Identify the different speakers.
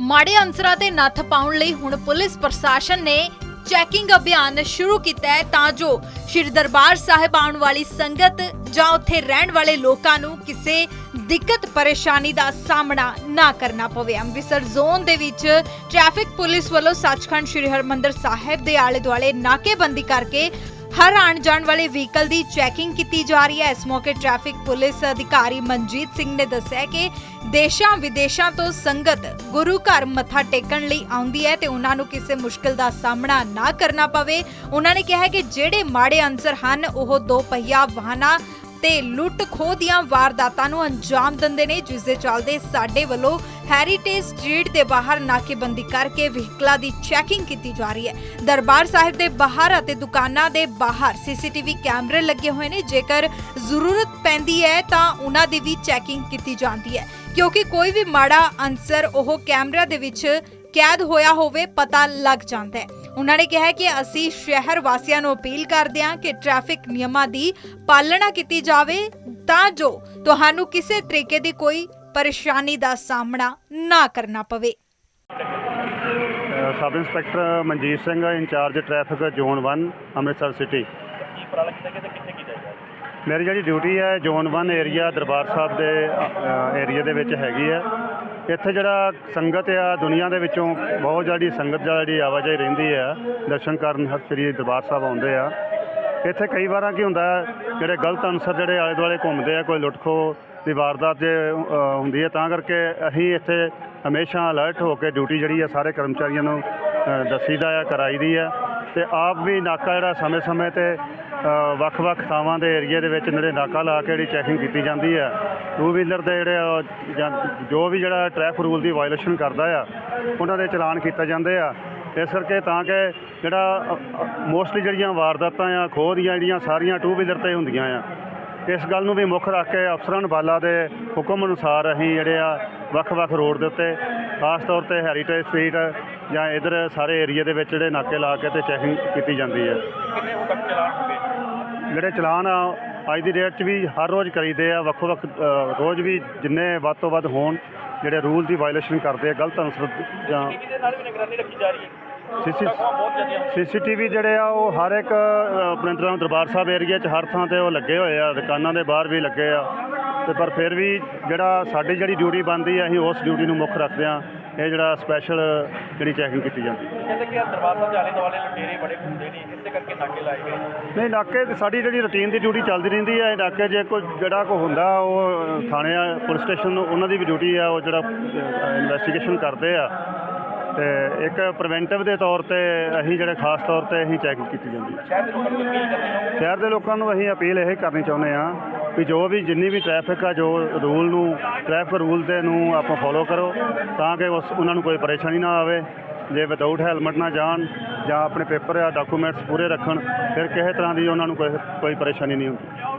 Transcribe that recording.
Speaker 1: ਮਾੜੇ ਅੰਸਰਾਂ ਤੇ ਨੱਥ ਪਾਉਣ ਲਈ ਹੁਣ ਪੁਲਿਸ ਪ੍ਰਸ਼ਾਸਨ ਨੇ ਚੈਕਿੰਗ ਅਭਿਆਨ ਸ਼ੁਰੂ ਕੀਤਾ ਹੈ ਤਾਂ ਜੋ ਸ਼੍ਰੀ ਦਰਬਾਰ ਸਾਹਿਬ ਆਉਣ ਵਾਲੀ ਸੰਗਤ ਜਾਂ ਉੱਥੇ ਰਹਿਣ ਵਾਲੇ ਲੋਕਾਂ ਨੂੰ ਕਿਸੇ ਦਿੱਕਤ ਪਰੇਸ਼ਾਨੀ ਦਾ ਸਾਹਮਣਾ ਨਾ ਕਰਨਾ ਪਵੇ। ਅੰਮ੍ਰਿਤਸਰ ਜ਼ੋਨ ਦੇ ਵਿੱਚ ਟ੍ਰੈਫਿਕ ਪੁਲਿਸ ਵੱਲੋਂ ਸੱਚਖੰਡ ਸ਼੍ਰੀ ਹਰਮੰਦਰ ਸਾਹਿਬ ਦੇ ਆਲੇ ਦੁਆਲੇ ਨਾਕੇਬੰਦੀ ਕਰਕੇ ਹਰ ਆਉਣ ਜਾਣ ਵਾਲੇ ਵਹੀਕਲ ਦੀ ਚੈਕਿੰਗ ਕੀਤੀ ਜਾ ਰਹੀ ਹੈ। ਇਸ ਮੌਕੇ ਟ੍ਰੈਫਿਕ ਪੁਲਿਸ ਅਧਿਕਾਰੀ ਮਨਜੀਤ ਸਿੰਘ ਨੇ ਦੱਸਿਆ ਕਿ ਦੇਸ਼ਾਂ ਵਿਦੇਸ਼ਾਂ ਤੋਂ ਸੰਗਤ ਗੁਰੂ ਘਰ ਮੱਥਾ ਟੇਕਣ ਲਈ ਆਉਂਦੀ ਹੈ ਤੇ ਉਹਨਾਂ ਨੂੰ ਕਿਸੇ ਮੁਸ਼ਕਲ ਦਾ ਸਾਹਮਣਾ ਨਾ ਕਰਨਾ ਪਵੇ। ਉਹਨਾਂ ਨੇ ਕਿਹਾ ਹੈ ਕਿ ਜਿਹੜੇ ਮਾੜੇ ਅੰਸਰ ਹਨ, ਉਹ ਦੋ ਪਹੀਆ ਵਾਹਨਾਂ ਤੇ ਲੁੱਟ ਖੋਹ ਦੀਆਂ ਵਾਰਦਾਤਾਂ ਨੂੰ ਅੰਜਾਮ ਦਿੰਦੇ ਨੇ, ਜਿਸ ਦੇ ਚੱਲਦੇ ਸਾਡੇ ਵੱਲੋਂ ਹੈਰੀਟੇਜ ਸਟਰੀਟ ਦੇ ਬਾਹਰ ਨਾਕੇਬੰਦੀ ਕਰਕੇ ਵਹੀਕਲਾਂ ਦੀ ਚੈਕਿੰਗ ਕੀਤੀ ਜਾ ਰਹੀ ਹੈ। ਦਰਬਾਰ ਸਾਹਿਬ ਦੇ ਬਾਹਰ ਅਤੇ ਦੁਕਾਨਾਂ ਦੇ ਬਾਹਰ ਸੀਸੀਟੀਵੀ ਕੈਮਰੇ ਲੱਗੇ ਹੋਏ ਨੇ। ਜੇਕਰ ਜ਼ਰੂਰਤ ਪੈਂਦੀ ਹੈ ਤਾਂ ਉਹਨਾਂ ਦੀ ਵੀ ਚੈਕਿੰਗ ਕੀਤੀ ਜਾਂਦੀ ਹੈ। ਕਿਉਂਕਿ ਕੋਈ ਵੀ ਮਾੜਾ ਅੰਸਰ ਉਹ ਕੈਮਰਾ ਦੇ ਵਿੱਚ ਕੈਦ ਹੋਇਆ ਹੋਵੇ, ਪਤਾ ਲੱਗ ਜਾਂਦਾ ਹੈ। ਉਹਨਾਂ ਨੇ ਕਿਹਾ ਕਿ ਅਸੀਂ ਸ਼ਹਿਰ ਵਾਸੀਆਂ ਨੂੰ ਅਪੀਲ ਕਰਦੇ ਹਾਂ ਕਿ ਟ੍ਰੈਫਿਕ ਨਿਯਮਾਂ ਦੀ ਪਾਲਣਾ ਕੀਤੀ ਜਾਵੇ ਤਾਂ ਜੋ ਤੁਹਾਨੂੰ ਕਿਸੇ ਤਰੀਕੇ ਦੀ ਕੋਈ ਪਰੇਸ਼ਾਨੀ ਦਾ ਸਾਹਮਣਾ ਨਾ ਕਰਨਾ ਪਵੇ।
Speaker 2: Sub inspector Manjit Singh incharge traffic zone 1 Amritsar city
Speaker 3: ਕੀ ਉਪਰਾਲਾ ਕੀਤਾ ਗਿਆ ਤੇ ਕਿੱਥੇ ਕੀਤਾ ਜਾਏਗਾ
Speaker 2: ਮੇਰੀ ਜਿਹੜੀ ਡਿਊਟੀ ਹੈ, ਜ਼ੋਨ 1 ਏਰੀਆ ਦਰਬਾਰ ਸਾਹਿਬ ਦੇ ਏਰੀਆ ਦੇ ਵਿੱਚ ਹੈਗੀ ਹੈ। ਇੱਥੇ ਜਿਹੜਾ ਸੰਗਤ ਆ, ਦੁਨੀਆ ਦੇ ਵਿੱਚੋਂ ਬਹੁਤ ਜਿਹੜੀ ਸੰਗਤ ਜਿਹੜੀ ਆਵਾਜਾਈ ਰਹਿੰਦੀ ਆ, ਦਰਸ਼ਨ ਕਰਨ ਹਰ ਸ੍ਰੀ ਦਰਬਾਰ ਸਾਹਿਬ ਆਉਂਦੇ ਆ। ਇੱਥੇ ਕਈ ਵਾਰਾਂ ਕੀ ਹੁੰਦਾ, ਜਿਹੜੇ ਗਲਤ ਅਨਸਰ ਜਿਹੜੇ ਆਲੇ ਦੁਆਲੇ ਘੁੰਮਦੇ ਆ, ਕੋਈ ਲੁੱਟਖੋ ਦੀ ਵਾਰਦਾਤ ਜੇ ਹੁੰਦੀ ਹੈ ਤਾਂ ਕਰਕੇ ਅਸੀਂ ਇੱਥੇ ਹਮੇਸ਼ਾ ਅਲਰਟ ਹੋ ਕੇ ਡਿਊਟੀ ਜਿਹੜੀ ਆ ਸਾਰੇ ਕਰਮਚਾਰੀਆਂ ਨੂੰ ਅ, ਦੱਸੀਦਾ ਆ ਕਰਾਈਦੀ ਆ ਤੇ ਆਪ ਵੀ ਨਾਕਾ ਜਿਹੜਾ ਸਮੇਂ-ਸਮੇਂ ਤੇ ਵੱਖ-ਵੱਖ ਥਾਵਾਂ ਦੇ ਏਰੀਆ ਦੇ ਵਿੱਚ ਜਿਹੜੇ ਨਾਕਾ ਲਾ ਕੇ ਜਿਹੜੀ ਚੈਕਿੰਗ ਕੀਤੀ ਜਾਂਦੀ ਹੈ। ਟੂ ਵੀਲਰ ਦੇ ਜਿਹੜੇ ਆ, ਜਾਂ ਜੋ ਵੀ ਜਿਹੜਾ ਟ੍ਰੈਫਿਕ ਰੂਲ ਦੀ ਵਾਇਲੇਸ਼ਨ ਕਰਦਾ ਆ ਉਹਨਾਂ ਦੇ ਚਲਾਨ ਕੀਤੇ ਜਾਂਦੇ ਆ। ਇਸ ਕਰਕੇ ਤਾਂ ਕਿ ਜਿਹੜਾ ਮੋਸਟਲੀ ਜਿਹੜੀਆਂ ਵਾਰਦਾਤਾਂ ਆ ਖੋਹ ਦੀਆਂ ਜਿਹੜੀਆਂ ਸਾਰੀਆਂ ਟੂ ਵੀਲਰ ਤੇ ਹੁੰਦੀਆਂ ਆ। ਇਸ ਗੱਲ ਨੂੰ ਵੀ ਮੁੱਖ ਰੱਖ ਕੇ ਅਫਸਰਾਂ ਬਾਲਾ ਦੇ ਹੁਕਮ ਅਨੁਸਾਰ ਅਸੀਂ ਜਿਹੜੇ ਆ ਵੱਖ-ਵੱਖ ਰੋਡ ਦੇ ਉੱਤੇ ਖਾਸ ਤੌਰ ਤੇ ਹੈਰੀਟੇਜ ਸਟਰੀਟ ਜਾਂ ਇਧਰ ਸਾਰੇ ਏਰੀਆ ਦੇ ਵਿੱਚ ਜਿਹੜੇ ਨਾਕੇ ਲਾ ਕੇ ਤੇ ਚੈਕਿੰਗ ਕੀਤੀ ਜਾਂਦੀ ਹੈ।
Speaker 3: ਕਿੰਨੇ ਹੁਣ ਤੱਕ ਚਲਾਨ ਹੋ ਗਏ?
Speaker 2: ਜਿਹੜੇ ਚਲਾਨ ਆ ਅੱਜ ਦੀ ਡੇਟ 'ਚ ਵੀ ਹਰ ਰੋਜ਼ ਕਰੀਦੇ ਆ ਵੱਖੋ ਵੱਖ ਰੋਜ਼ ਵੀ ਜਿੰਨੇ ਵੱਧ ਤੋਂ ਵੱਧ ਹੋਣ ਜਿਹੜੇ ਰੂਲ ਦੀ ਵਾਇਓਲੇਸ਼ਨ ਕਰਦੇ ਆ ਗਲਤ ਅਨਸਰ ਜਾਂ
Speaker 3: ਟੀਵੀ ਦੇ ਨਾਲ ਵੀ ਨਿਗਰਾਨੀ ਰੱਖੀ ਜਾ ਰਹੀ ਹੈ?
Speaker 2: ਸੀਸੀਟੀਵੀ ਜਿਹੜੇ ਆ ਉਹ ਹਰ ਇੱਕ ਆਪਣੇ ਤਰ੍ਹਾਂ ਦਰਬਾਰ ਸਾਹਿਬ ਏਰੀਆ 'ਚ ਹਰ ਥਾਂ ਤੇ ਉਹ ਲੱਗੇ ਹੋਏ ਆ ਦੁਕਾਨਾਂ ਦੇ ਬਾਹਰ ਵੀ ਲੱਗੇ ਆ। ਤੇ ਪਰ ਫਿਰ ਵੀ ਜਿਹੜਾ ਸਾਡੀ ਜਿਹੜੀ ਡਿਊਟੀ ਬਣਦੀ ਆ ਅਸੀਂ ਉਸ ਡਿਊਟੀ ਨੂੰ ਮੁੱਖ ਰੱਖਦੇ ਆ। ਇਹ ਜਿਹੜਾ ਸਪੈਸ਼ਲ ਜਿਹੜੀ ਚੈਕਿੰਗ ਕੀਤੀ ਜਾਂਦੀ। ਹੈ
Speaker 3: ਕਹਿੰਦੇ ਕਿ ਦਰਬਾਰ ਸਾਹਿਬ ਦੇ ਆਲੇ ਦੁਆਲੇ ਲੁਟੇਰੇ ਬੜੇ ਘੁੰਮਦੇ ਨੇ ਇਸੇ ਕਰਕੇ ਨਾਕੇ ਲਾਏ ਗਏ
Speaker 2: ਨਹੀਂ ਨਾਕੇ ਤੇ ਸਾਡੀ ਜਿਹੜੀ ਰੁਟੀਨ ਦੀ ਡਿਊਟੀ ਚੱਲਦੀ ਰਹਿੰਦੀ ਹੈ ਨਾਕੇ ਜੇ ਕੋਈ ਜਿਹੜਾ ਕੋ ਹੁੰਦਾ ਉਹ ਥਾਣੇ ਆ ਪੁਲਿਸ ਸਟੇਸ਼ਨ ਉਹਨਾਂ ਦੀ ਵੀ ਡਿਊਟੀ ਆ ਉਹ ਜਿਹੜਾ ਇਨਵੈਸਟੀਗੇਸ਼ਨ ਕਰਦੇ ਆ। ਤੇ ਇੱਕ ਪ੍ਰੀਵੈਂਟਿਵ ਦੇ ਤੌਰ ਤੇ ਅਸੀਂ ਜਿਹੜੇ ਖਾਸ ਤੌਰ ਤੇ ਅਸੀਂ ਚੈਕਿੰਗ ਕੀਤੀ ਜਾਂਦੀ
Speaker 3: ਹੈ।
Speaker 2: ਸ਼ਹਿਰ ਦੇ ਲੋਕਾਂ ਨੂੰ ਅਸੀਂ ਅਪੀਲ ਇਹ ਕਰਨੀ ਚਾਹੁੰਦੇ ਆ ਵੀ ਜੋ ਵੀ ਜਿੰਨੀ ਵੀ ਟ੍ਰੈਫਿਕ ਆ ਜੋ ਰੂਲ ਨੂੰ ਟ੍ਰੈਫਿਕ ਰੂਲ ਦੇ ਨੂੰ ਆਪਾਂ ਫੋਲੋ ਕਰੋ ਤਾਂ ਕਿ ਉਸ ਉਹਨਾਂ ਨੂੰ ਕੋਈ ਪਰੇਸ਼ਾਨੀ ਨਾ ਆਵੇ। ਜੇ ਵਿਦਆਊਟ ਹੈਲਮਟ ਨਾ ਜਾਣ ਜਾਂ ਆਪਣੇ ਪੇਪਰ ਜਾਂ ਡਾਕੂਮੈਂਟਸ ਪੂਰੇ ਰੱਖਣ ਫਿਰ ਕਿਸੇ ਤਰ੍ਹਾਂ ਦੀ ਉਹਨਾਂ ਨੂੰ ਕੋਈ ਕੋਈ ਪਰੇਸ਼ਾਨੀ ਨਹੀਂ ਹੁੰਦੀ।